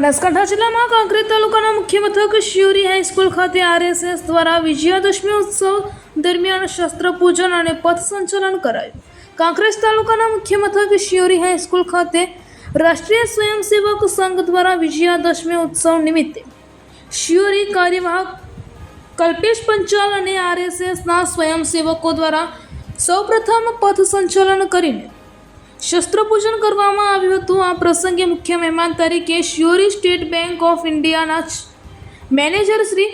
બનાસકાંઠા જિલ્લામાં કાંકરેજ તાલુકાના મુખ્ય મથક શિયોરી હાઈસ્કૂલ ખાતે આરએસએસ દ્વારા વિજયાદશમી ઉત્સવ દરમિયાન શસ્ત્ર પૂજન અને પથ સંચલન કરાયું. કાંકરેજ તાલુકાના મુખ્ય મથક શિયોરી હાઈસ્કૂલ ખાતે રાષ્ટ્રીય સ્વયંસેવક સંઘ દ્વારા વિજયાદશમી ઉત્સવ નિમિત્તે શિયોરી કાર્યવાહક કલ્પેશ પંચાલ અને આરએસએસના સ્વયંસેવકો દ્વારા સૌપ્રથમ પથ સંચલન કરીને શસ્ત્રપૂજન કરવામાં આવ્યું હતું. આ પ્રસંગે મુખ્ય મહેમાન તરીકે શ્યોરી સ્ટેટ બેંક ઓફ ઇન્ડિયાના મેનેજર શ્રી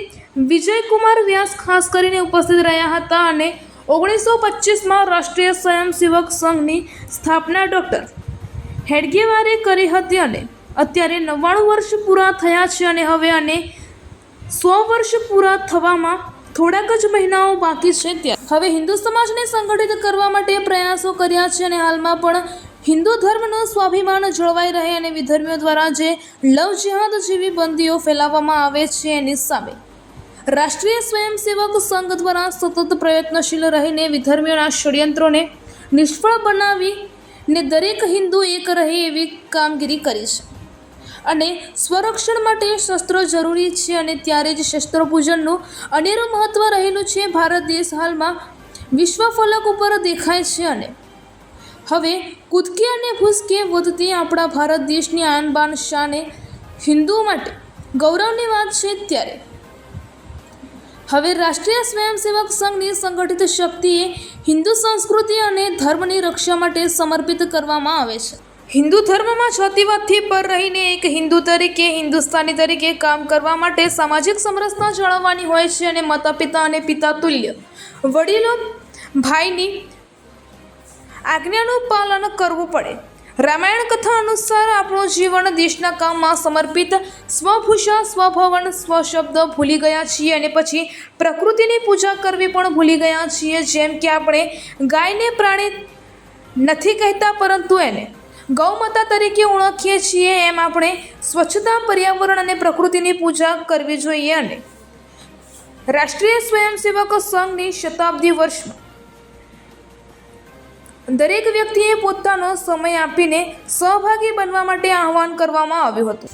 વિજયકુમાર વ્યાસ ખાસ કરીને ઉપસ્થિત રહ્યા હતા અને ઓગણીસો પચીસમાં રાષ્ટ્રીય સ્વયંસેવક સંઘની સ્થાપના ડૉક્ટર હેડગેવારે કરી હતી અને અત્યારે નવ્વાણું વર્ષ પૂરા થયા છે અને હવે અને સો વર્ષ પૂરા થવામાં થોડાક જ મહિનાઓ બાકી છે ત્યાં. હવે હિન્દુ સમાજને સંગઠિત કરવા માટે પ્રયાસો કર્યા છે અને હાલમાં પણ હિન્દુ ધર્મનો સ્વાભિમાન જળવાઈ રહે અને વિધર્મીઓ દ્વારા જે લવ જિહાદ જેવી બંદીઓ ફેલાવવામાં આવે છે એની સામે. રાષ્ટ્રીય સ્વયંસેવક સંઘ દ્વારા સતત પ્રયત્નશીલ રહીને વિધર્મીઓના ષડયંત્રોને નિષ્ફળ બનાવી ને દરેક હિન્દુ એક રહે એવી કામગીરી કરી છે. અને સ્વરક્ષણ માટે શસ્ત્રો જરૂરી છે અને ત્યારે જ શસ્ત્ર પૂજનનું અનેરું મહત્ત્વ રહેલું છે ભારત દેશ હાલમાં વિશ્વ ફલક ઉપર દેખાય છે અને હવે કૂદકે અને ભૂસકે વધતી આપણા ભારત દેશની આન બાન શાને હિન્દુઓ માટે ગૌરવની વાત છે ત્યારે. હવે રાષ્ટ્રીય સ્વયંસેવક સંઘની સંગઠિત શક્તિએ હિન્દુ સંસ્કૃતિ અને ધર્મની રક્ષા માટે સમર્પિત કરવામાં આવે છે. હિન્દુ ધર્મમાં જાતિવાદથી પર રહીને એક હિન્દુ તરીકે, હિન્દુસ્તાની તરીકે કામ કરવા માટે સામાજિક સમરસતા જાળવવાની હોય છે અને માતા પિતા અને પિતા તુલ્ય. વડીલો ભાઈની આજ્ઞાનું પાલન કરવું પડે. રામાયણ કથા અનુસાર આપણું જીવન દેશના કામમાં સમર્પિત. સ્વભૂષા, સ્વભવન, સ્વશબ્દ ભૂલી ગયા છીએ અને પછી પ્રકૃતિની પૂજા કરવી પણ ભૂલી ગયા છીએ. જેમ કે આપણે ગાયને પ્રાણી નથી કહેતા પરંતુ એને ગૌમાતા તરીકે ઓળખીએ છીએ એમ આપણે સ્વચ્છતા, પર્યાવરણ અને પ્રકૃતિની પૂજા કરવી જોઈએ અને રાષ્ટ્રીય સ્વયંસેવક સંઘની શતાબ્દી વર્ષમાં દરેક વ્યક્તિએ પોતાનો સમય આપીને સહભાગી બનવા માટે આહવાન કરવામાં આવ્યું હતું.